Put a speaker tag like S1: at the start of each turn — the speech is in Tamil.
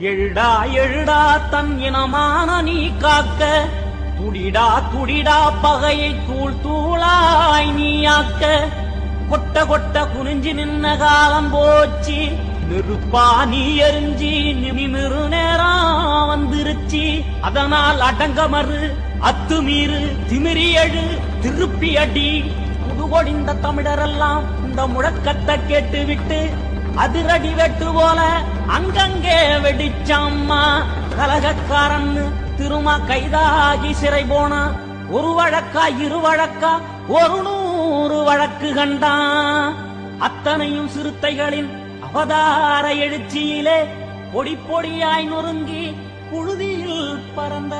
S1: எழுடா எழுடா தன் இனமான நீ காக்க. துடிடா துடிடா பகையை தூள் தூளாய் நீயாக்க கொட்ட கொட்ட குனிஞ்சு நின்ன காலம் போச்சு. நெருப்பா நீ எரிஞ்சி நிமிரு நேரம் வந்துருச்சு. அதனால் அடங்க மறு அத்துமீறு திமிரி எழு திருப்பி அடி. புதுகொடிந்த தமிழரெல்லாம் இந்த முழக்கத்தை கேட்டுவிட்டு அதிரடி வெட்டு போல அங்கங்கே வெடிச்சம்மா கலகக்காரன்னு திருமா கைதாகி சிறை போனா ஒரு வழக்கா இரு வழக்கா ஒரு நூறு வழக்கு கண்டான் அத்தனையும் சிறுத்தைகளின் அவதார எழுச்சியிலே பொடி பொடியாய் நொறுங்கி புழுதியில் பறந்த